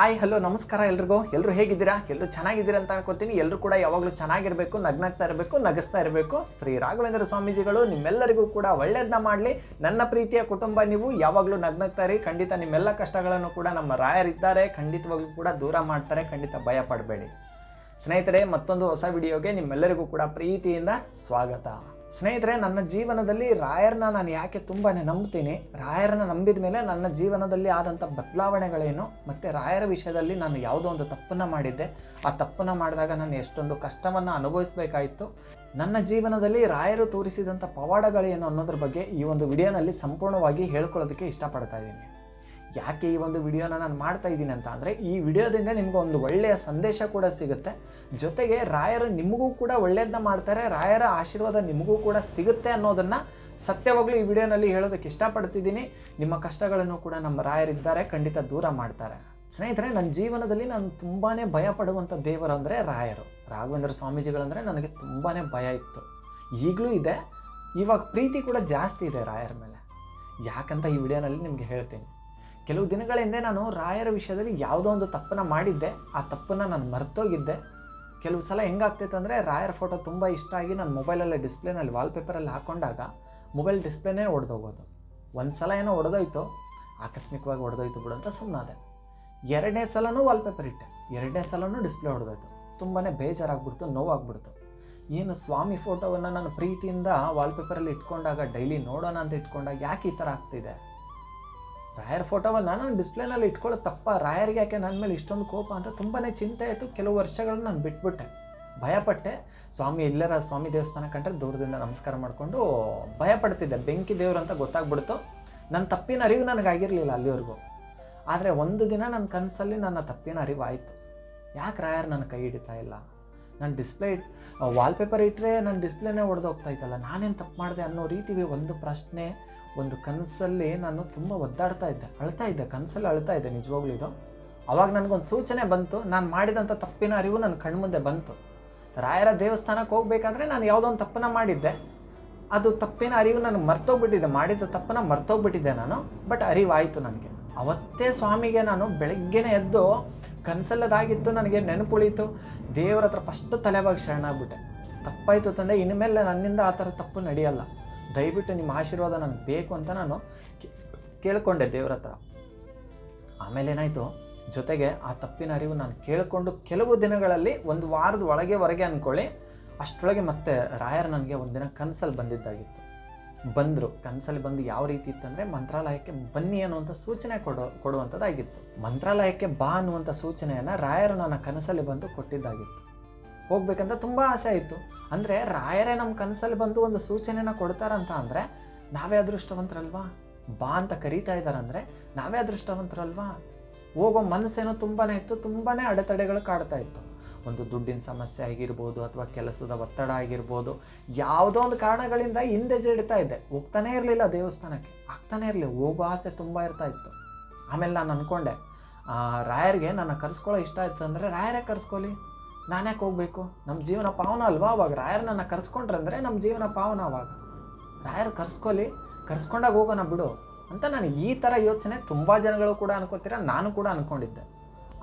Hi hello ನಮಸ್ಕಾರ ಎಲ್ರಿಗೂ. ಎಲ್ಲರೂ ಹೇಗಿದ್ದೀರಾ? ಎಲ್ಲರೂ ಚೆನ್ನಾಗಿದ್ದೀರಾ ಅಂತ ಅನ್ಕೋತೀನಿ. ಎಲ್ಲರೂ ಕೂಡ ಯಾವಾಗಲೂ ಚೆನ್ನಾಗಿರಬೇಕು, ನಗ್ನಗ್ತಾ ಇರಬೇಕು, ನಗಿಸ್ತಾ ಇರಬೇಕು. ಶ್ರೀ ರಾಘವೇಂದ್ರ ಸ್ವಾಮೀಜಿಗಳು ನಿಮ್ಮೆಲ್ಲರಿಗೂ ಕೂಡ ಒಳ್ಳೆಯದನ್ನ ಮಾಡಲಿ. ನನ್ನ ಪ್ರೀತಿಯ ಕುಟುಂಬ ನೀವು ಯಾವಾಗಲೂ ನಗ್ನಗ್ತಾ ಇರಿ. ಖಂಡಿತ ನಿಮ್ಮೆಲ್ಲ ಕಷ್ಟಗಳನ್ನು ಕೂಡ ನಮ್ಮ ರಾಯರಿದ್ದಾರೆ ಖಂಡಿತವಾಗ್ಲೂ ಕೂಡ ದೂರ ಮಾಡ್ತಾರೆ. ಖಂಡಿತ ಭಯ ಪಡಬೇಡಿ. ಸ್ನೇಹಿತರೆ, ಮತ್ತೊಂದು ಹೊಸ ವಿಡಿಯೋಗೆ ನಿಮ್ಮೆಲ್ಲರಿಗೂ ಕೂಡ ಪ್ರೀತಿಯಿಂದ ಸ್ವಾಗತ. ಸ್ನೇಹಿತರೆ, ನನ್ನ ಜೀವನದಲ್ಲಿ ರಾಯರನ್ನ ನಾನು ಯಾಕೆ ತುಂಬಾ ನಂಬ್ತೀನಿ? ರಾಯರನ್ನ ನಂಬಿದ ಮೇಲೆ ನನ್ನ ಜೀವನದಲ್ಲಿ ಆದಂಥ ಬದಲಾವಣೆಗಳೇನು? ಮತ್ತು ರಾಯರ ವಿಷಯದಲ್ಲಿ ನಾನು ಯಾವುದೋ ಒಂದು ತಪ್ಪನ್ನು ಮಾಡಿದ್ದೆ. ಆ ತಪ್ಪನ್ನು ಮಾಡಿದಾಗ ನಾನು ಎಷ್ಟೊಂದು ಕಷ್ಟವನ್ನು ಅನುಭವಿಸಬೇಕಾಯಿತು. ನನ್ನ ಜೀವನದಲ್ಲಿ ರಾಯರು ತೋರಿಸಿದಂಥ ಪವಾಡಗಳೇನು ಅನ್ನೋದ್ರ ಬಗ್ಗೆ ಈ ಒಂದು ವಿಡಿಯೋನಲ್ಲಿ ಸಂಪೂರ್ಣವಾಗಿ ಹೇಳ್ಕೊಳ್ಳೋದಕ್ಕೆ ಇಷ್ಟಪಡ್ತಾ ಇದ್ದೀನಿ. ಯಾಕೆ ಈ ಒಂದು ವಿಡಿಯೋನ ನಾನು ಮಾಡ್ತಾ ಇದ್ದೀನಿ ಅಂತ ಅಂದರೆ, ಈ ವಿಡಿಯೋದಿಂದ ನಿಮ್ಗೆ ಒಂದು ಒಳ್ಳೆಯ ಸಂದೇಶ ಕೂಡ ಸಿಗುತ್ತೆ. ಜೊತೆಗೆ ರಾಯರು ನಿಮಗೂ ಕೂಡ ಒಳ್ಳೆಯದನ್ನ ಮಾಡ್ತಾರೆ, ರಾಯರ ಆಶೀರ್ವಾದ ನಿಮಗೂ ಕೂಡ ಸಿಗುತ್ತೆ ಅನ್ನೋದನ್ನು ಸತ್ಯವಾಗ್ಲೂ ಈ ವಿಡಿಯೋನಲ್ಲಿ ಹೇಳೋದಕ್ಕೆ ಇಷ್ಟಪಡ್ತಿದ್ದೀನಿ. ನಿಮ್ಮ ಕಷ್ಟಗಳನ್ನು ಕೂಡ ನಮ್ಮ ರಾಯರಿದ್ದಾರೆ ಖಂಡಿತ ದೂರ ಮಾಡ್ತಾರೆ. ಸ್ನೇಹಿತರೆ, ನನ್ನ ಜೀವನದಲ್ಲಿ ನಾನು ತುಂಬಾ ಭಯ ಪಡುವಂಥ ದೇವರು ಅಂದರೆ ರಾಯರು. ರಾಘವೇಂದ್ರ ಸ್ವಾಮೀಜಿಗಳಂದರೆ ನನಗೆ ತುಂಬಾ ಭಯ ಇತ್ತು. ಈಗಲೂ ಇದೆ, ಇವಾಗ ಪ್ರೀತಿ ಕೂಡ ಜಾಸ್ತಿ ಇದೆ ರಾಯರ ಮೇಲೆ. ಯಾಕಂತ ಈ ವಿಡಿಯೋನಲ್ಲಿ ನಿಮಗೆ ಹೇಳ್ತೀನಿ. ಕೆಲವು ದಿನಗಳ ಹಿಂದೆ ನಾನು ರಾಯರ ವಿಷಯದಲ್ಲಿ ಯಾವುದೋ ಒಂದು ತಪ್ಪನ್ನು ಮಾಡಿದ್ದೆ. ಆ ತಪ್ಪನ್ನು ನಾನು ಮರ್ತೋಗಿದ್ದೆ. ಕೆಲವು ಸಲ ಹೆಂಗಾಗ್ತಿತ್ತು ಅಂದರೆ ರಾಯರ ಫೋಟೋ ತುಂಬ ಇಷ್ಟ ಆಗಿ ನಾನು ಮೊಬೈಲಲ್ಲಿ ಡಿಸ್ಪ್ಲೇನಲ್ಲಿ ವಾಲ್ಪೇಪರಲ್ಲಿ ಹಾಕೊಂಡಾಗ ಮೊಬೈಲ್ ಡಿಸ್ಪ್ಲೇನೇ ಒಡೆದೋಗೋದು. ಒಂದು ಸಲ ಏನೋ ಒಡೆದೋಯ್ತು. ಆಕಸ್ಮಿಕವಾಗಿ ಒಡೆದೋಯ್ತು ಬಿಡು ಅಂತ ಸುಮ್ಮನಾದೆ ಎರಡನೇ ಸಲನೂ ವಾಲ್ಪೇಪರ್ ಇಟ್ಟೆ. ಎರಡನೇ ಸಲನೂ ಡಿಸ್ಪ್ಲೇ ಹೊಡೆದೋಯ್ತು ತುಂಬಾ ಬೇಜಾರಾಗ್ಬಿಡ್ತು, ನೋವಾಗ್ಬಿಡ್ತು. ಏನು ಸ್ವಾಮಿ ಫೋಟೋವನ್ನು ನಾನು ಪ್ರೀತಿಯಿಂದ ವಾಲ್ಪೇಪರಲ್ಲಿ ಇಟ್ಕೊಂಡಾಗ ಡೈಲಿ ನೋಡೋಣ ಅಂತ ಇಟ್ಕೊಂಡಾಗ ಯಾಕೆ ಈ ಥರ ಆಗ್ತಿದೆ? ರಾಯರ್ ಫೋಟೋವನ್ನು ನಾನು ಡಿಸ್ಪ್ಲೇನಲ್ಲಿ ಇಟ್ಕೊಳ್ಳೋದು ತಪ್ಪ. ರಾಯರಿಗೆ ಯಾಕೆ ನನ್ನ ಮೇಲೆ ಇಷ್ಟೊಂದು ಕೋಪ ಅಂತ ತುಂಬಾ ಚಿಂತೆ ಆಯಿತು. ಕೆಲವು ವರ್ಷಗಳನ್ನ ನಾನು ಬಿಟ್ಬಿಟ್ಟೆ. ಭಯಪಟ್ಟೆ. ಸ್ವಾಮಿ ಎಲ್ಲರ ಸ್ವಾಮಿ ದೇವಸ್ಥಾನ ಕಂಡ್ರೆ ದೂರದಿಂದ ನಮಸ್ಕಾರ ಮಾಡಿಕೊಂಡು ಭಯಪಡ್ತಿದ್ದೆ. ಬೆಂಕಿ ದೇವರು ಅಂತ ಗೊತ್ತಾಗ್ಬಿಡ್ತು. ನನ್ನ ತಪ್ಪಿನ ಅರಿವು ನನಗಾಗಿರಲಿಲ್ಲ ಅಲ್ಲಿವರೆಗೂ. ಆದರೆ ಒಂದು ದಿನ ನನ್ನ ಕನಸಲ್ಲಿ ನನ್ನ ತಪ್ಪಿನ ಅರಿವು ಆಯಿತು ಯಾಕೆ ರಾಯರ್ ನನ್ನ ಕೈ ಹಿಡಿತಾ ಇಲ್ಲ? ನಾನು ಡಿಸ್ಪ್ಲೇ ಇಟ್ ವಾಲ್ಪೇಪರ್ ಇಟ್ಟರೆ ನನ್ನ ಡಿಸ್ಪ್ಲೇನೇ ಒಡೆದೋಗ್ತಾ ಇದ್ದಲ್ಲ ನಾನೇನು ತಪ್ಪು ಮಾಡಿದೆ ಅನ್ನೋ ರೀತಿ ಒಂದು ಪ್ರಶ್ನೆ ಒಂದು ಕನಸಲ್ಲಿ ನಾನು ತುಂಬ ಒದ್ದಾಡ್ತಾ ಇದ್ದೆ, ಅಳ್ತಾ ಇದ್ದೆ, ಕನಸಲ್ಲಿ ಅಳ್ತಾ ಇದ್ದೆ ನಿಜವಾಗ್ಲೂ ಇದು. ಅವಾಗ ನನಗೊಂದು ಸೂಚನೆ ಬಂತು, ನಾನು ಮಾಡಿದಂಥ ತಪ್ಪಿನ ಅರಿವು ನನ್ನ ಕಣ್ಮುಂದೆ ಬಂತು. ರಾಯರ ದೇವಸ್ಥಾನಕ್ಕೆ ಹೋಗ್ಬೇಕಾದ್ರೆ ನಾನು ಯಾವುದೋ ಒಂದು ತಪ್ಪನ್ನ ಮಾಡಿದ್ದೆ. ಅದು ತಪ್ಪಿನ ಅರಿವು ನನಗೆ ಮರ್ತೋಗ್ಬಿಟ್ಟಿದ್ದೆ ಮಾಡಿದ ತಪ್ಪನ್ನ ಮರ್ತೋಗ್ಬಿಟ್ಟಿದ್ದೆ ನಾನು, ಬಟ್ ಅರಿವಾಯಿತು ನನಗೆ. ಅವತ್ತೇ ಸ್ವಾಮಿಗೆ ನಾನು ಬೆಳಗ್ಗೆನೇ ಎದ್ದು ಕನಸಲ್ಲದಾಗಿತ್ತು ನನಗೆ ನೆನಪುಳಿತು. ದೇವರ ಹತ್ರ ಫಸ್ಟ್ ತಲೆಬಾಗಿ ಶರಣಾಗ್ಬಿಟ್ಟೆ. ತಪ್ಪಾಯಿತು ತಂದೆ, ಇನ್ಮೇಲೆ ನನ್ನಿಂದ ಆ ಥರ ತಪ್ಪು ನಡೆಯಲ್ಲ. ದಯವಿಟ್ಟು ನಿಮ್ಮ ಆಶೀರ್ವಾದ ನನಗೆ ಬೇಕು ಅಂತ ನಾನು ಕೇಳಿಕೊಂಡೆ ದೇವ್ರ ಹತ್ರ. ಆಮೇಲೆ ಏನಾಯಿತು? ಜೊತೆಗೆ ಆ ತಪ್ಪಿನ ಅರಿವು ನಾನು ಕೇಳಿಕೊಂಡು ಕೆಲವು ದಿನಗಳಲ್ಲಿ ಒಂದು ವಾರದ ಒಳಗೆ ಹೊರಗೆ ಅಂದ್ಕೊಳ್ಳಿ ಅಷ್ಟೊಳಗೆ ಮತ್ತೆ ರಾಯರ್ ನನಗೆ ಒಂದಿನ ಕನಸಲ್ಲಿ ಬಂದಿದ್ದಾಗಿತ್ತು. ಬಂದರು. ಕನಸಲ್ಲಿ ಬಂದು ಯಾವ ರೀತಿ ಇತ್ತಂದರೆ ಮಂತ್ರಾಲಯಕ್ಕೆ ಬನ್ನಿ ಅನ್ನುವಂಥ ಸೂಚನೆ ಕೊಡೋ, ಕೊಡುವಂಥದ್ದಾಗಿತ್ತು. ಮಂತ್ರಾಲಯಕ್ಕೆ ಬಾ ಅನ್ನುವಂಥ ಸೂಚನೆಯನ್ನು ರಾಯರು ನನ್ನ ಕನಸಲ್ಲಿ ಬಂದು ಕೊಟ್ಟಿದ್ದಾಗಿತ್ತು. ಹೋಗ್ಬೇಕಂತ ತುಂಬ ಆಸೆ ಆಯಿತು ಅಂದರೆ ರಾಯರೇ ನಮ್ಮ ಕನಸಲ್ಲಿ ಬಂದು ಒಂದು ಸೂಚನೆನ ಕೊಡ್ತಾರಂತ ಅಂದರೆ, ನಾವೇ ಅದೃಷ್ಟವಂತರಲ್ವಾ? ಬಾ ಅಂತ ಕರೀತಾ ಇದ್ದಾರಂದರೆ, ನಾವೇ ಅದೃಷ್ಟವಂತರಲ್ವಾ? ಹೋಗೋ ಮನಸ್ಸೇನೋ ತುಂಬಾ ಇತ್ತು ತುಂಬಾ ಅಡೆತಡೆಗಳು ಕಾಡ್ತಾ ಇತ್ತು. ಒಂದು ದುಡ್ಡಿನ ಸಮಸ್ಯೆ ಆಗಿರ್ಬೋದು ಅಥವಾ ಕೆಲಸದ ಒತ್ತಡ ಆಗಿರ್ಬೋದು, ಯಾವುದೋ ಒಂದು ಕಾರಣಗಳಿಂದ ಹಿಂದೆ ಜಡಿತಾ ಇದ್ದೆ. ಹೋಗ್ತಾನೇ ಇರಲಿಲ್ಲ ದೇವಸ್ಥಾನಕ್ಕೆ. ಆಗ್ತಾನೇ ಇರಲಿಲ್ಲ ಹೋಗೋ ಆಸೆ ತುಂಬ ಇರ್ತಾ ಇತ್ತು. ಆಮೇಲೆ ನಾನು ಅಂದ್ಕೊಂಡೆ ರಾಯರಿಗೆ ನನ್ನ ಕರ್ಸ್ಕೊಳ್ಳೋ ಇಷ್ಟ ಆಯಿತು ಅಂದರೆ ರಾಯರೇ ಕರ್ಸ್ಕೊಳ್ಳಿ. ನಾನ್ಯಾಕೆ ಹೋಗ್ಬೇಕು? ನಮ್ಮ ಜೀವನ ಪಾವನ ಅಲ್ವಾ ಅವಾಗ? ರಾಯರ್ ನನ್ನ ಕರ್ಸ್ಕೊಂಡ್ರೆ ಅಂದರೆ ನಮ್ಮ ಜೀವನ ಪಾವನ ಅವಾಗ. ರಾಯರ್ ಕರ್ಸ್ಕೊಳ್ಳಿ ಕರ್ಸ್ಕೊಂಡಾಗ ಹೋಗೋಣ ಬಿಡು ಅಂತ ನಾನು ಈ ಥರ ಯೋಚನೆ ತುಂಬ ಜನಗಳು ಕೂಡ ಅನ್ಕೋತೀರ, ನಾನು ಕೂಡ ಅಂದ್ಕೊಂಡಿದ್ದೆ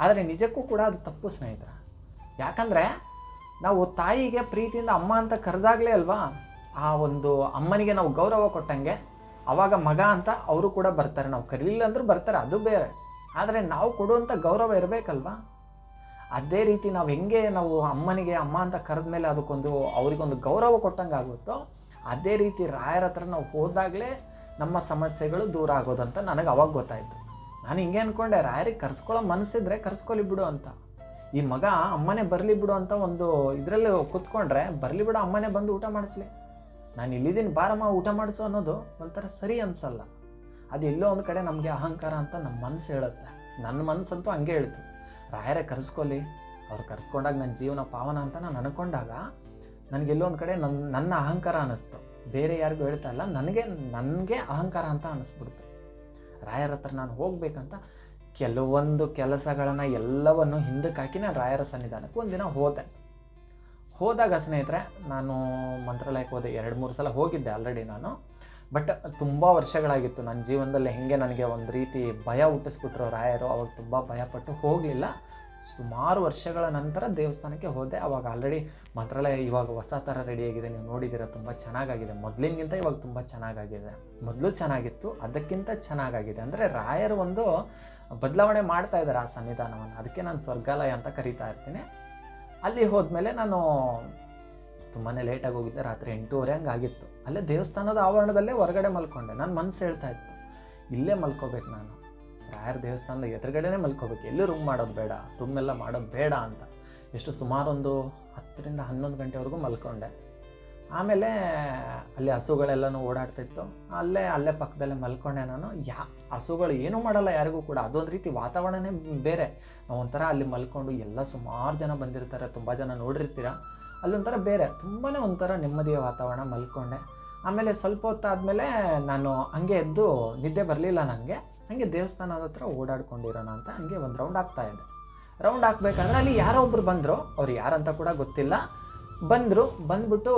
ಆದರೆ ನಿಜಕ್ಕೂ ಕೂಡ ಅದು ತಪ್ಪು ಸ್ನೇಹಿತರ. ಯಾಕಂದರೆ ನಾವು ತಾಯಿಗೆ ಪ್ರೀತಿಯಿಂದ ಅಮ್ಮ ಅಂತ ಕರೆದಾಗಲೇ ಅಲ್ವಾ? ಆ ಒಂದು ಅಮ್ಮನಿಗೆ ನಾವು ಗೌರವ ಕೊಟ್ಟಂಗೆ ಅವಾಗ ಮಗ ಅಂತ ಅವರು ಕೂಡ ಬರ್ತಾರೆ. ನಾವು ಕರೀಲಿಲ್ಲ ಅಂದರೂ ಬರ್ತಾರೆ, ಅದು ಬೇರೆ. ಆದರೆ ನಾವು ಕೊಡುವಂಥ ಗೌರವ ಇರಬೇಕಲ್ವಾ? ಅದೇ ರೀತಿ ನಾವು ಹೆಂಗೆ ನಾವು ಅಮ್ಮನಿಗೆ ಅಮ್ಮ ಅಂತ ಕರೆದ ಮೇಲೆ ಅದಕ್ಕೊಂದು ಅವರಿಗೊಂದು ಗೌರವ ಕೊಟ್ಟಂಗೆ ಆಗುತ್ತೋ, ಅದೇ ರೀತಿ ರಾಯರ ಹತ್ರ ನಾವು ಹೋದಾಗಲೇ ನಮ್ಮ ಸಮಸ್ಯೆಗಳು ದೂರ ಆಗೋದಂತ ನನಗೆ ಅವಾಗ ಗೊತ್ತಾಯಿತು. ನಾನು ಹಿಂಗೆ ಅಂದ್ಕೊಂಡೆ ರಾಯರಿಗೆ ಕರ್ಸ್ಕೊಳ್ಳೋ ಮನಸ್ಸಿದ್ರೆ ಕರ್ಸ್ಕೊಳ್ಳಿ ಬಿಡು ಅಂತ. ಈ ಮಗ ಅಮ್ಮನೇ ಬರಲಿ ಬಿಡು ಅಂತ ಒಂದು ಇದರಲ್ಲಿ ಕೂತ್ಕೊಂಡ್ರೆ ಬರಲಿ ಬಿಡು, ಅಮ್ಮನೇ ಬಂದು ಊಟ ಮಾಡಿಸ್ಲಿ. ನಾನು ಇಲ್ಲಿದ್ದೀನಿ ಬಾರಮ್ಮ, ಊಟ ಮಾಡಿಸು ಅನ್ನೋದು ಒಂಥರ ಸರಿ ಅನ್ಸಲ್ಲ. ಅದು ಎಲ್ಲೋ ಒಂದು ಕಡೆ ನಮಗೆ ಅಹಂಕಾರ ಅಂತ ನಮ್ಮ ಮನಸ್ಸು ಹೇಳುತ್ತೆ. ನನ್ನ ಮನಸ್ಸಂತೂ ಹಂಗೆ ಹೇಳ್ತು ರಾಯರೇ ಕರೆಸ್ಕೊಳ್ಳಿ. ಅವ್ರು ಕರೆಸ್ಕೊಂಡಾಗ ನನ್ನ ಜೀವನ ಪಾವನ ಅಂತ ನಾನು ಅನ್ಕೊಂಡಾಗ ನನಗೆಲ್ಲೋ ಒಂದು ಕಡೆ ನನ್ನ ನನ್ನ ಅಹಂಕಾರ ಅನ್ನಿಸ್ತು. ಬೇರೆ ಯಾರಿಗೂ ಹೇಳ್ತಾ ಇಲ್ಲ. ನನಗೆ ನನಗೆ ಅಹಂಕಾರ ಅಂತ ಅನ್ನಿಸ್ಬಿಡ್ತು. ರಾಯರ ಹತ್ರ ನಾನು ಹೋಗ್ಬೇಕಂತ ಕೆಲವೊಂದು ಕೆಲಸಗಳನ್ನು ಎಲ್ಲವನ್ನು ಹಿಂದಕ್ಕೆ ಹಾಕಿ ನಾನು ರಾಯರ ಸನ್ನಿಧಾನಕ್ಕೆ ಒಂದಿನ ಹೋದೆ. ಹೋದಾಗ ಸ್ನೇಹಿತರೆ, ನಾನು ಮಂತ್ರಾಲಯಕ್ಕೆ ಹೋದೆ. ಎರಡು ಮೂರು ಸಲ ಹೋಗಿದ್ದೆ ಆಲ್ರೆಡಿ ನಾನು. ಬಟ್ ತುಂಬ ವರ್ಷಗಳಾಗಿತ್ತು. ನನ್ನ ಜೀವನದಲ್ಲಿ ಹೆಂಗೆ ನನಗೆ ಒಂದು ರೀತಿ ಭಯ ಹುಟ್ಟಿಸ್ಬಿಟ್ರು ರಾಯರು, ಅವಾಗ ತುಂಬ ಭಯಪಟ್ಟು ಹೋಗಲಿಲ್ಲ. ಸುಮಾರು ವರ್ಷಗಳ ನಂತರ ದೇವಸ್ಥಾನಕ್ಕೆ ಹೋದೆ. ಅವಾಗ ಆಲ್ರೆಡಿ ಮಂತ್ರಾಲಯ ಇವಾಗ ಹೊಸ ಥರ ರೆಡಿಯಾಗಿದೆ ನೀವು ನೋಡಿದ್ದೀರ, ತುಂಬ ಚೆನ್ನಾಗಾಗಿದೆ. ಮೊದಲಿನಗಿಂತ ಇವಾಗ ತುಂಬ ಚೆನ್ನಾಗಾಗಿದೆ. ಮೊದಲು ಚೆನ್ನಾಗಿತ್ತು, ಅದಕ್ಕಿಂತ ಚೆನ್ನಾಗಾಗಿದೆ. ಅಂದರೆ ರಾಯರು ಒಂದು ಬದಲಾವಣೆ ಮಾಡ್ತಾ ಇದ್ದಾರೆ ಆ ಸನ್ನಿಧಾನವನ್ನು. ಅದಕ್ಕೆ ನಾನು ಸ್ವರ್ಗಾಲಯ ಅಂತ ಕರಿತಾ ಇರ್ತೀನಿ. ಅಲ್ಲಿ ಹೋದ್ಮೇಲೆ ನಾನು ತುಂಬಾ ಲೇಟಾಗಿ ಹೋಗಿದ್ದೆ, ರಾತ್ರಿ ಎಂಟೂವರೆ ಹಂಗೆ ಆಗಿತ್ತು. ಅಲ್ಲೇ ದೇವಸ್ಥಾನದ ಆವರಣದಲ್ಲೇ ಹೊರಗಡೆ ಮಲ್ಕೊಂಡೆ. ನನ್ನ ಮನಸ್ಸು ಹೇಳ್ತಾ ಇತ್ತು, ಇಲ್ಲೇ ಮಲ್ಕೋಬೇಕು ನಾನು. ರಾಯರ ದೇವಸ್ಥಾನದ ಎದುರುಗಡೆನೇ ಮಲ್ಕೋಬೇಕು. ಎಲ್ಲೂ ರೂಮ್ ಮಾಡೋದು ಬೇಡ? ರೂಮ್ ಎಲ್ಲ ಮಾಡೋದು ಬೇಡ ಅಂತ. ಎಷ್ಟು ಸುಮಾರೊಂದು ಹತ್ತರಿಂದ ಹನ್ನೊಂದು ಗಂಟೆವರೆಗೂ ಮಲ್ಕೊಂಡೆ. ಆಮೇಲೆ ಅಲ್ಲಿ ಹಸುಗಳೆಲ್ಲನೂ ಓಡಾಡ್ತಿತ್ತು ಅಲ್ಲೇ ಅಲ್ಲೇ ಪಕ್ಕದಲ್ಲೇ ಮಲ್ಕೊಂಡೆ ನಾನು. ಯಾ, ಹಸುಗಳು ಏನೂ ಮಾಡಲ್ಲ ಯಾರಿಗೂ ಕೂಡ. ಅದೊಂದು ರೀತಿ ವಾತಾವರಣನೇ ಬೇರೆ. ಒಂಥರ ಅಲ್ಲಿ ಮಲ್ಕೊಂಡು ಎಲ್ಲ ಸುಮಾರು ಜನ ಬಂದಿರ್ತಾರೆ. ತುಂಬ ಜನ ನೋಡಿರ್ತೀರ? ಅಲ್ಲೊಂಥರ ಬೇರೆ ತುಂಬಾ ಒಂಥರ ನೆಮ್ಮದಿಯ ವಾತಾವರಣ ಮಲ್ಕೊಂಡೆ. ಆಮೇಲೆ ಸ್ವಲ್ಪ ಹೊತ್ತಾದಮೇಲೆ ನಾನು ಹಂಗೆ ಎದ್ದು ನಿದ್ದೆ ಬರಲಿಲ್ಲ ನನಗೆ, ಹಂಗೆ ದೇವಸ್ಥಾನದ ಹತ್ರ ಓಡಾಡ್ಕೊಂಡಿರೋಣ ಅಂತ ಹಂಗೆ ಒಂದು ರೌಂಡ್ ಆಗ್ತಾ ಇದ್ದೆ ರೌಂಡ್ ಹಾಕ್ಬೇಕಂದ್ರೆ ಅಲ್ಲಿ ಯಾರೋ ಒಬ್ರು ಬಂದರು, ಅವ್ರು ಯಾರಂತ ಕೂಡ ಗೊತ್ತಿಲ್ಲ. ಬಂದರು, ಬಂದ್ಬಿಟ್ಟು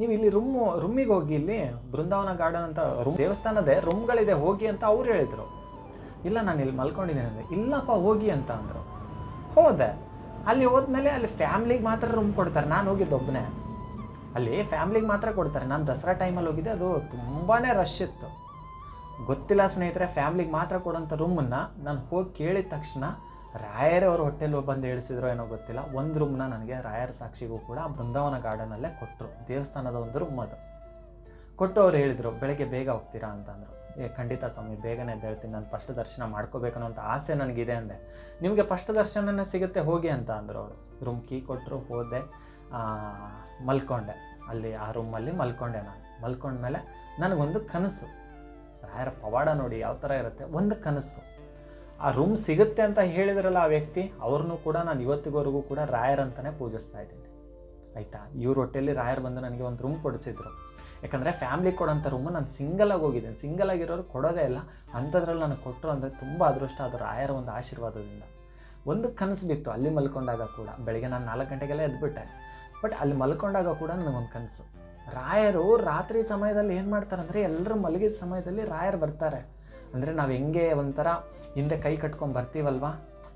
ನೀವು ಇಲ್ಲಿ ರೂಮು ರೂಮಿಗೆ ಹೋಗಿ ಇಲ್ಲಿ ಬೃಂದಾವನ ಗಾರ್ಡನ್ ಅಂತ ರೂಮ್ ದೇವಸ್ಥಾನದೇ ರೂಮ್ಗಳಿದೆ ಹೋಗಿ ಅಂತ ಅವ್ರು ಹೇಳಿದರು. ಇಲ್ಲ, ನಾನು ಇಲ್ಲಿ ಮಲ್ಕೊಂಡಿದ್ದೀನಿ ಅಂದರೆ ಇಲ್ಲಪ್ಪ, ಹೋಗಿ ಅಂತ ಅಂದರು. ಹೋದೆ. ಅಲ್ಲಿ ಹೋದ್ಮೇಲೆ ಅಲ್ಲಿ ಫ್ಯಾಮ್ಲಿಗೆ ಮಾತ್ರ ರೂಮ್ ಕೊಡ್ತಾರೆ. ನಾನು ಹೋಗಿದ್ದು ಒಬ್ಬನೇ ಅಲ್ಲಿ ಫ್ಯಾಮ್ಲಿಗೆ ಮಾತ್ರ ಕೊಡ್ತಾರೆ. ನಾನು ದಸರಾ ಟೈಮಲ್ಲಿ ಹೋಗಿದ್ದೆ. ಅದು ತುಂಬಾ ರಶ್ ಇತ್ತು. ಗೊತ್ತಿಲ್ಲ ಸ್ನೇಹಿತರೆ ಫ್ಯಾಮ್ಲಿಗೆ ಮಾತ್ರ ಕೊಡೋಂಥ ರೂಮನ್ನು ನಾನು ಹೋಗಿ ಕೇಳಿದ ತಕ್ಷಣ ರಾಯರೇ ಅವ್ರ ಹೋಟೆಲ್ ಬಂದು ಇಳಿಸಿದ್ರು ಏನೋ ಗೊತ್ತಿಲ್ಲ. ಒಂದು ರೂಮ್ನ ನನಗೆ ರಾಯರ ಸಾಕ್ಷಿಗೂ ಕೂಡ ಬೃಂದಾವನ ಗಾರ್ಡನಲ್ಲೇ ಕೊಟ್ಟರು ದೇವಸ್ಥಾನದ ಒಂದು ರೂಮ್ ಅದು. ಕೊಟ್ಟು ಅವ್ರು ಹೇಳಿದರು, ಬೆಳಗ್ಗೆ ಬೇಗ ಹೋಗ್ತೀರಾ ಅಂತಂದರು. ಏ, ಖಂಡಿತ ಸ್ವಾಮಿ, ಬೇಗನೆ ಹೇಳ್ತೀನಿ ನಾನು ಫಸ್ಟ್ ದರ್ಶನ ಮಾಡ್ಕೋಬೇಕು ಅಂತ ಆಸೆ ನನಗಿದೆ ಅಂದೆ. ನಿಮಗೆ ಫಸ್ಟ್ ದರ್ಶನನೇ ಸಿಗುತ್ತೆ, ಹೋಗಿ ಅಂತ ಅಂದರು ಅವರು. ರೂಮ್ ಕೀ ಕೊಟ್ಟರು ಹೋದೆ ಮಲ್ಕೊಂಡೆ. ಅಲ್ಲಿ ಆ ರೂಮಲ್ಲಿ ಮಲ್ಕೊಂಡೆ ನಾನು. ಮಲ್ಕೊಂಡ್ಮೇಲೆ ನನಗೊಂದು ಕನಸು. ರಾಯರ ಪವಾಡ ನೋಡಿ ಯಾವ ಥರ ಇರುತ್ತೆ, ಒಂದು ಕನಸು. ಆ ರೂಮ್ ಸಿಗುತ್ತೆ ಅಂತ ಹೇಳಿದ್ರಲ್ಲ ಆ ವ್ಯಕ್ತಿ, ಅವ್ರನ್ನೂ ಕೂಡ ನಾನು ಇವತ್ತಿಗೋವರೆಗೂ ಕೂಡ ರಾಯರ್ ಅಂತಲೇ ಪೂಜಿಸ್ತಾ ಇದ್ದೀನಿ. ಆಯಿತಾ? ಇವ್ರ ಹೊಟ್ಟೆಯಲ್ಲಿ ರಾಯರ್ ಬಂದು ನನಗೆ ಒಂದು ರೂಮ್ ಕೊಡಿಸಿದ್ರು. ಯಾಕಂದರೆ ಫ್ಯಾಮ್ಲಿ ಕೊಡೋಂಥ ರೂಮು ನಾನು ಸಿಂಗಲಾಗಿ ಹೋಗಿದ್ದೀನಿ. ಸಿಂಗಲ್ ಆಗಿರೋರು ಕೊಡೋದೇ ಇಲ್ಲ. ಅಂಥದ್ರಲ್ಲಿ ನನಗೆ ಕೊಟ್ಟರು ಅಂದರೆ ತುಂಬ ಅದೃಷ್ಟ. ಅದು ರಾಯರ ಒಂದು ಆಶೀರ್ವಾದದಿಂದ. ಒಂದು ಕನಸು ಬಿತ್ತು. ಅಲ್ಲಿ ಮಲ್ಕೊಂಡಾಗ ಕೂಡ. ಬೆಳಗ್ಗೆ ನಾನು ನಾಲ್ಕು ಗಂಟೆಗೆಲ್ಲ ಎದ್ಬಿಟ್ಟೆ. ಬಟ್ ಅಲ್ಲಿ ಮಲ್ಕೊಂಡಾಗ ಕೂಡ ನನಗೊಂದು ಕನಸು. ರಾಯರು ರಾತ್ರಿ ಸಮಯದಲ್ಲಿ ಏನು ಮಾಡ್ತಾರೆ ಅಂದರೆ ಎಲ್ಲರೂ ಮಲಗಿದ ಸಮಯದಲ್ಲಿ ರಾಯರು ಬರ್ತಾರೆ. ಅಂದರೆ ನಾವು ಹೆಂಗೆ ಒಂಥರ ಹಿಂದೆ ಕೈ ಕಟ್ಕೊಂಡು ಬರ್ತೀವಲ್ವಾ?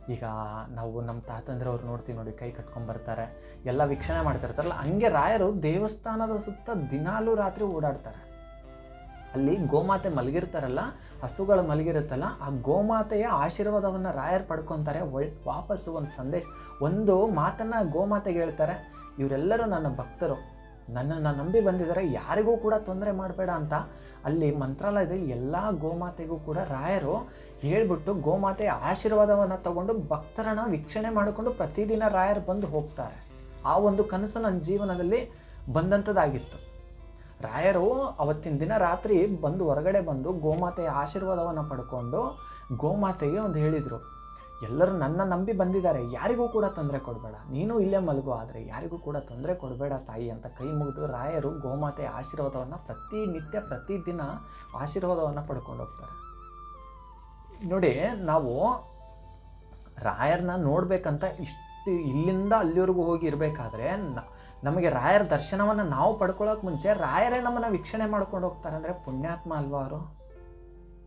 ಈಗ ನಾವು ನಮ್ಮ ತಾತಂದ್ರೆ ಅವ್ರು ನೋಡ್ತೀವಿ ನೋಡಿ, ಕೈ ಕಟ್ಕೊಂಡ್ಬರ್ತಾರೆ ಎಲ್ಲ ವೀಕ್ಷಣೆ ಮಾಡ್ತಿರ್ತಾರಲ್ಲ, ಹಂಗೆ ರಾಯರು ದೇವಸ್ಥಾನದ ಸುತ್ತ ದಿನಾಲೂ ರಾತ್ರಿ ಓಡಾಡ್ತಾರೆ. ಅಲ್ಲಿ ಗೋಮಾತೆ ಮಲಗಿರ್ತಾರಲ್ಲ, ಹಸುಗಳು ಮಲಗಿರುತ್ತಲ್ಲ, ಆ ಗೋಮಾತೆಯ ಆಶೀರ್ವಾದವನ್ನು ರಾಯರು ಪಡ್ಕೊತಾರೆ. ಒಳ್ ವಾಪಸ್ಸು ಒಂದು ಸಂದೇಶ, ಒಂದು ಮಾತನ್ನು ಗೋಮಾತೆಗೆ ಹೇಳ್ತಾರೆ, ಇವರೆಲ್ಲರೂ ನನ್ನ ಭಕ್ತರು. ನನ್ನನ್ನು ನಂಬಿ ಬಂದಿದ್ದಾರೆ. ಯಾರಿಗೂ ಕೂಡ ತೊಂದರೆ ಮಾಡಬೇಡ ಅಂತ. ಅಲ್ಲಿ ಮಂತ್ರಾಲಯದಲ್ಲಿ ಎಲ್ಲ ಗೋಮಾತೆಗೂ ಕೂಡ ರಾಯರು ಹೇಳ್ಬಿಟ್ಟು ಗೋಮಾತೆಯ ಆಶೀರ್ವಾದವನ್ನು ತಗೊಂಡು ಭಕ್ತರನ್ನ ವೀಕ್ಷಣೆ ಮಾಡಿಕೊಂಡು ಪ್ರತಿದಿನ ರಾಯರು ಬಂದು ಹೋಗ್ತಾರೆ. ಆ ಒಂದು ಕನಸು ನನ್ನ ಜೀವನದಲ್ಲಿ ಬಂದಂಥದ್ದಾಗಿತ್ತು ರಾಯರು ಅವತ್ತಿನ ದಿನ ರಾತ್ರಿ ಬಂದು ಹೊರಗಡೆ ಬಂದು ಗೋಮಾತೆಯ ಆಶೀರ್ವಾದವನ್ನು ಪಡ್ಕೊಂಡು ಗೋಮಾತೆಗೆ ಒಂದು ಹೇಳಿದರು, ಎಲ್ಲರೂ ನನ್ನ ನಂಬಿ ಬಂದಿದ್ದಾರೆ, ಯಾರಿಗೂ ಕೂಡ ತೊಂದರೆ ಕೊಡಬೇಡ. ನೀನು ಇಲ್ಲೇ ಮಲಗು, ಆದರೆ ಯಾರಿಗೂ ಕೂಡ ತೊಂದರೆ ಕೊಡಬೇಡ ತಾಯಿ ಅಂತ ಕೈ ಮುಗಿದು ರಾಯರು ಗೋಮಾತೆಯ ಆಶೀರ್ವಾದವನ್ನು ಪ್ರತಿನಿತ್ಯ ಪ್ರತಿದಿನ ಆಶೀರ್ವಾದವನ್ನು ಪಡ್ಕೊಂಡು ಹೋಗ್ತಾರೆ. ನೋಡಿ, ನಾವು ರಾಯರ್ನ ನೋಡಬೇಕಂತ ಇಷ್ಟು ಇಲ್ಲಿಂದ ಅಲ್ಲಿವರೆಗೂ ಹೋಗಿ ಇರಬೇಕಾದ್ರೆ ನಮಗೆ ರಾಯರ ದರ್ಶನವನ್ನು ನಾವು ಪಡ್ಕೊಳ್ಳೋಕೆ ಮುಂಚೆ ರಾಯರೇ ನಮ್ಮನ್ನು ವೀಕ್ಷಣೆ ಮಾಡ್ಕೊಂಡು ಹೋಗ್ತಾರೆ ಅಂದರೆ ಪುಣ್ಯಾತ್ಮ ಅಲ್ವಾ ಅವರು?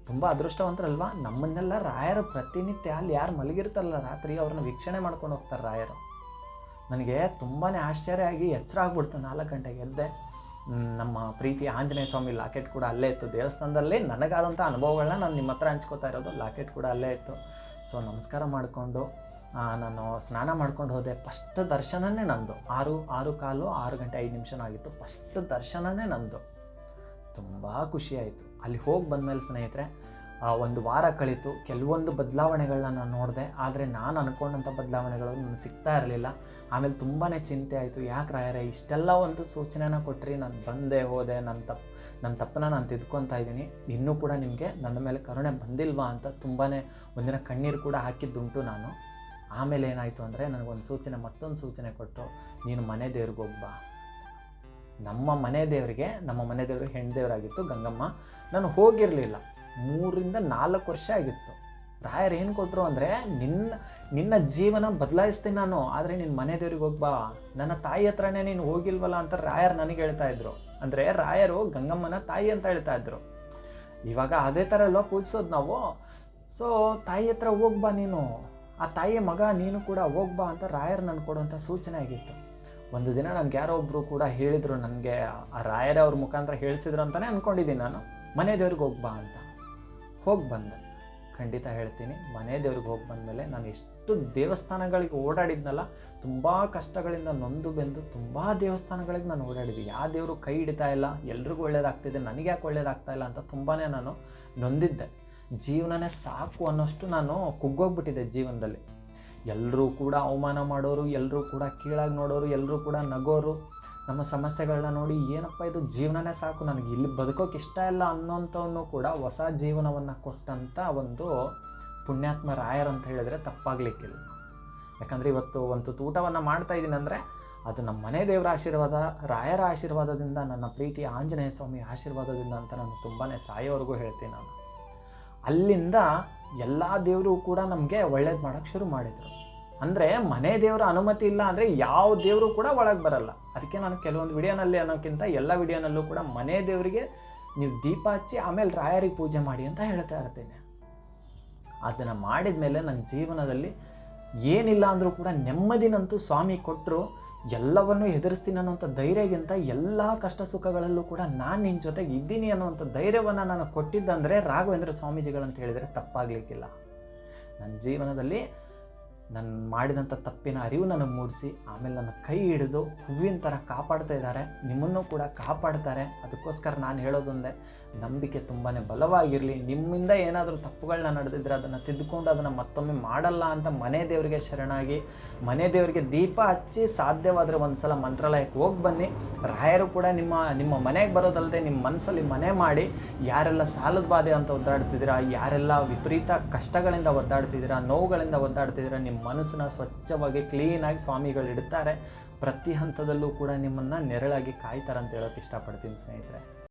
ತುಂಬ ಅದೃಷ್ಟವಂತರಲ್ವಾ? ನಮ್ಮನ್ನೆಲ್ಲ ರಾಯರು ಪ್ರತಿನಿತ್ಯ ಅಲ್ಲಿ ಯಾರು ಮಲಗಿರ್ತಾರಲ್ಲ ರಾತ್ರಿ ಅವ್ರನ್ನ ವೀಕ್ಷಣೆ ಮಾಡ್ಕೊಂಡು ಹೋಗ್ತಾರೆ ರಾಯರು. ನನಗೆ ತುಂಬಾ ಆಶ್ಚರ್ಯ ಆಗಿ ಎಚ್ಚರ ಆಗ್ಬಿಡ್ತು ನಾಲ್ಕು ಗಂಟೆಗೆ ಎದ್ದೆ. ನಮ್ಮ ಪ್ರೀತಿ ಆಂಜನೇಯ ಸ್ವಾಮಿ ಲಾಕೆಟ್ ಕೂಡ ಅಲ್ಲೇ ಇತ್ತು. ದೇವಸ್ಥಾನದಲ್ಲಿ ನನಗಾದಂಥ ಅನುಭವಗಳನ್ನ ನಾನು ನಿಮ್ಮ ಹತ್ರ ಹಂಚ್ಕೋತಾ ಇರೋದು. ಲಾಕೆಟ್ ಕೂಡ ಅಲ್ಲೇ ಇತ್ತು. ಸೊ ನಮಸ್ಕಾರ ಮಾಡಿಕೊಂಡು ನಾನು ಸ್ನಾನ ಮಾಡ್ಕೊಂಡು ಹೋದೆ. ಫಸ್ಟ್ ದರ್ಶನನೇ ನಂದು. ಆರು ಆರು ಕಾಲು, ಆರು ಗಂಟೆ ಐದು ನಿಮಿಷನಾಗಿತ್ತು ಫಸ್ಟ್ ದರ್ಶನನೇ ನಂದು. ತುಂಬ ಖುಷಿಯಾಯಿತು ಅಲ್ಲಿ ಹೋಗಿ ಬಂದಮೇಲೆ ಸ್ನೇಹಿತರೆ ಒಂದು ವಾರ ಕಳೀತು. ಕೆಲವೊಂದು ಬದಲಾವಣೆಗಳನ್ನ ನಾನು ನೋಡಿದೆ. ಆದರೆ ನಾನು ಅಂದ್ಕೊಂಡಂಥ ಬದಲಾವಣೆಗಳು ನನಗೆ ಸಿಗ್ತಾ ಇರಲಿಲ್ಲ. ಆಮೇಲೆ ತುಂಬಾ ಚಿಂತೆ ಆಯಿತು. ಯಾಕೆ ರಾಯರೇ, ಇಷ್ಟೆಲ್ಲ ಒಂದು ಸೂಚನೆನ ಕೊಟ್ರಿ, ನಾನು ಬಂದೆ ಹೋದೆ ನನ್ನ ತಪ್ಪು ನನ್ನ ತಪ್ಪನ್ನ ನಾನು ತಿದ್ಕೊತಾ ಇದ್ದೀನಿ. ಇನ್ನೂ ಕೂಡ ನಿಮಗೆ ನನ್ನ ಮೇಲೆ ಕರುಣೆ ಬಂದಿಲ್ವಾ ಅಂತ ತುಂಬಾ ಒಂದಿನ ಕಣ್ಣೀರು ಕೂಡ ಹಾಕಿದ್ದುಂಟು ನಾನು. ಆಮೇಲೆ ಏನಾಯಿತು ಅಂದರೆ ನನಗೊಂದು ಸೂಚನೆ, ಮತ್ತೊಂದು ಸೂಚನೆ ಕೊಟ್ಟು ನೀನು ಮನೆ ದೇವ್ರಿಗೆ ನಮ್ಮ ಮನೆ ದೇವರಿಗೆ, ನಮ್ಮ ಮನೆ ದೇವರು ಹೆಣ್ಣು ದೇವರಾಗಿತ್ತು ಗಂಗಮ್ಮ. ನಾನು ಹೋಗಿರಲಿಲ್ಲ. ಮೂರಿಂದ ನಾಲ್ಕು ವರ್ಷ ಆಗಿತ್ತು. ರಾಯರು ಏನು ಕೊಟ್ಟರು ಅಂದರೆ, ನಿನ್ನ ನಿನ್ನ ಜೀವನ ಬದಲಾಯಿಸ್ತೀನಿ ನಾನು, ಆದರೆ ನಿನ್ನ ಮನೆ ದೇವ್ರಿಗೆ ಹೋಗ್ಬಾ ನನ್ನ ತಾಯಿ ಹತ್ರನೇ ನೀನು ಹೋಗಿಲ್ವಲ್ಲ ಅಂತ ರಾಯರ್ ನನಗೆ ಹೇಳ್ತಾ ಇದ್ರು. ಅಂದರೆ ರಾಯರು ಗಂಗಮ್ಮನ ತಾಯಿ ಅಂತ ಹೇಳ್ತಾ ಇದ್ರು. ಇವಾಗ ಅದೇ ಥರ ಎಲ್ಲ ಪೂಜಿಸೋದು ನಾವು. ಸೊ ತಾಯಿ ಹತ್ರ ಹೋಗ್ಬಾ ನೀನು. ಆ ತಾಯಿಯ ಮಗ ನೀನು ಕೂಡ ಹೋಗ್ಬಾ ಅಂತ ರಾಯರ್ ನನ್ಗೆ ಕೊಡುವಂಥ ಸೂಚನೆ ಆಗಿತ್ತು. ಒಂದು ದಿನ ನನಗೆ ಯಾರೋ ಒಬ್ಬರು ಕೂಡ ಹೇಳಿದರು ನನಗೆ, ಆ ರಾಯರ ಅವ್ರ ಮುಖಾಂತರ ಹೇಳಿಸಿದ್ರು ಅಂತಲೇ ಅಂದ್ಕೊಂಡಿದ್ದೀನಿ ನಾನು. ಮನೆ ದೇವ್ರಿಗೆ ಹೋಗ್ಬಾ ಅಂತ. ಹೋಗಿ ಬಂದೆ. ಖಂಡಿತ ಹೇಳ್ತೀನಿ, ಮನೆ ದೇವ್ರಿಗೆ ಹೋಗಿ ಬಂದಮೇಲೆ ನಾನು ಎಷ್ಟು ದೇವಸ್ಥಾನಗಳಿಗೆ ಓಡಾಡಿದ್ನಲ್ಲ, ತುಂಬ ಕಷ್ಟಗಳಿಂದ ನೊಂದು ಬೆಂದು ತುಂಬ ದೇವಸ್ಥಾನಗಳಿಗೆ ನಾನು ಓಡಾಡಿದ್ದೆ. ಯಾವ ದೇವರು ಕೈ ಹಿಡಿತಾ ಇಲ್ಲ, ಎಲ್ರಿಗೂ ಒಳ್ಳೇದಾಗ್ತಿದೆ, ನನಗೆ ಯಾಕೆ ಒಳ್ಳೇದಾಗ್ತಾ ಇಲ್ಲ ಅಂತ ತುಂಬಾ ನಾನು ನೊಂದಿದ್ದೆ. ಜೀವನನೇ ಸಾಕು ಅನ್ನೋಷ್ಟು ನಾನು ಕುಗ್ಗೋಗ್ಬಿಟ್ಟಿದ್ದೆ ಜೀವನದಲ್ಲಿ. ಎಲ್ಲರೂ ಕೂಡ ಅವಮಾನ ಮಾಡೋರು ಎಲ್ಲರೂ ಕೂಡ ಕೀಳಾಗಿ ನೋಡೋರು ಎಲ್ಲರೂ ಕೂಡ ನಗೋರು ನಮ್ಮ ಸಮಸ್ಯೆಗಳನ್ನ ನೋಡಿ ಏನಪ್ಪ ಇದು ಜೀವನನೇ ಸಾಕು, ನನಗೆ ಇಲ್ಲಿ ಬದುಕೋಕೆ ಇಷ್ಟ ಇಲ್ಲ ಅನ್ನೋಂಥವನ್ನು ಕೂಡ ಹೊಸ ಜೀವನವನ್ನು ಕೊಟ್ಟಂಥ ಒಂದು ಪುಣ್ಯಾತ್ಮ ರಾಯರ್ ಅಂತ ಹೇಳಿದ್ರೆ ತಪ್ಪಾಗಲಿಕ್ಕಿಲ್ಲ. ಯಾಕಂದರೆ ಇವತ್ತು ಒಂದು ಊಟವನ್ನು ಮಾಡ್ತಾ ಇದ್ದೀನಿ ಅಂದರೆ ಅದು ನಮ್ಮ ಮನೆ ದೇವರ ಆಶೀರ್ವಾದ, ರಾಯರ ಆಶೀರ್ವಾದದಿಂದ, ನನ್ನ ಪ್ರೀತಿ ಆಂಜನೇಯ ಸ್ವಾಮಿ ಆಶೀರ್ವಾದದಿಂದ ಅಂತ ನಾನು ತುಂಬಾ ಸಾಯೋವರೆಗೂ ಹೇಳ್ತೀನಿ ನಾನು. ಅಲ್ಲಿಂದ ಎಲ್ಲ ದೇವರು ಕೂಡ ನಮಗೆ ಒಳ್ಳೇದು ಮಾಡೋಕ್ಕೆ ಶುರು ಮಾಡಿದರು. ಅಂದರೆ ಮನೆ ದೇವರ ಅನುಮತಿ ಇಲ್ಲ ಅಂದರೆ ಯಾವ ದೇವರು ಕೂಡ ಒಳಗೆ ಬರಲ್ಲ. ಅದಕ್ಕೆ ನಾನು ಕೆಲವೊಂದು ವಿಡಿಯೋನಲ್ಲಿ ಅನ್ನೋಕ್ಕಿಂತ ಎಲ್ಲ ವಿಡಿಯೋನಲ್ಲೂ ಕೂಡ ಮನೆ ದೇವರಿಗೆ ನೀವು ದೀಪ ಹಚ್ಚಿ ಆಮೇಲೆ ರಾಯರಿಗೆ ಪೂಜೆ ಮಾಡಿ ಅಂತ ಹೇಳ್ತಾ ಇರ್ತೀನಿ. ಅದನ್ನು ಮಾಡಿದ ಮೇಲೆ ನನ್ನ ಜೀವನದಲ್ಲಿ ಏನಿಲ್ಲ ಅಂದರೂ ಕೂಡ ನೆಮ್ಮದಿನಂತೂ ಸ್ವಾಮಿ ಕೊಟ್ಟರು ಎಲ್ಲವನ್ನೂ ಎದುರಿಸ್ತೀನಿ ಅನ್ನುವಂಥ ಧೈರ್ಯಗಿಂತ ಎಲ್ಲ ಕಷ್ಟ ಸುಖಗಳಲ್ಲೂ ಕೂಡ ನಾನು ನಿನ್ನ ಜೊತೆಗೆ ಇದ್ದೀನಿ ಅನ್ನುವಂಥ ಧೈರ್ಯವನ್ನು ನಾನು ಕೊಟ್ಟಿದ್ದಂದರೆ ರಾಘವೇಂದ್ರ ಸ್ವಾಮೀಜಿಗಳಂತ ಹೇಳಿದರೆ ತಪ್ಪಾಗಲಿಕ್ಕಿಲ್ಲ. ನನ್ನ ಜೀವನದಲ್ಲಿ ನಾನು ಮಾಡಿದಂಥ ತಪ್ಪಿನ ಅರಿವು ನನಗೆ ಮೂಡಿಸಿ, ಆಮೇಲೆ ನನ್ನ ಕೈ ಹಿಡಿದು ಹೂವಿನ ಥರ ಕಾಪಾಡ್ತಾ ಇದ್ದಾರೆ ನಿಮ್ಮನ್ನು ಕೂಡ ಕಾಪಾಡ್ತಾರೆ. ಅದಕ್ಕೋಸ್ಕರ ನಾನು ಹೇಳೋದೊಂದೇ ನಂಬಿಕೆ ತುಂಬಾ ಬಲವಾಗಿರಲಿ, ನಿಮ್ಮಿಂದ ಏನಾದರೂ ತಪ್ಪುಗಳನ್ನ ನಡೆದಿದ್ರೆ ಅದನ್ನು ತಿದ್ದುಕೊಂಡು ಅದನ್ನು ಮತ್ತೊಮ್ಮೆ ಮಾಡಲ್ಲ ಅಂತ ಮನೆ ದೇವರಿಗೆ ಶರಣಾಗಿ, ಮನೆ ದೇವರಿಗೆ ದೀಪ ಹಚ್ಚಿ ಸಾಧ್ಯವಾದರೆ ಒಂದು ಸಲ ಮಂತ್ರಾಲಯಕ್ಕೆ ಹೋಗಿ ಬನ್ನಿ. ರಾಯರು ಕೂಡ ನಿಮ್ಮ ನಿಮ್ಮ ಮನೆಗೆ ಬರೋದಲ್ಲದೆ ನಿಮ್ಮ ಮನಸ್ಸಲ್ಲಿ ಮನೆ ಮಾಡಿ, ಯಾರೆಲ್ಲ ಸಾಲದ ಬಾಧೆ ಅಂತ ಒದ್ದಾಡ್ತಿದ್ದೀರಾ, ಯಾರೆಲ್ಲ ವಿಪರೀತ ಕಷ್ಟಗಳಿಂದ ಒದ್ದಾಡ್ತಿದ್ದೀರಾ, ನೋವುಗಳಿಂದ ಒದ್ದಾಡ್ತಿದ್ದೀರಾ ನಿಮ್ಮ ಮನಸ್ಸನ್ನ ಸ್ವಚ್ಛವಾಗಿ ಕ್ಲೀನಾಗಿ ಸ್ವಾಮಿಗಳು ಇಡ್ತಾರೆ. ಪ್ರತಿ ಹಂತದಲ್ಲೂ ಕೂಡ ನಿಮ್ಮನ್ನು ನೆರಳಾಗಿ ಕಾಯ್ತಾರಂತ ಹೇಳೋಕೆ ಇಷ್ಟಪಡ್ತೀನಿ ಸ್ನೇಹಿತರೆ.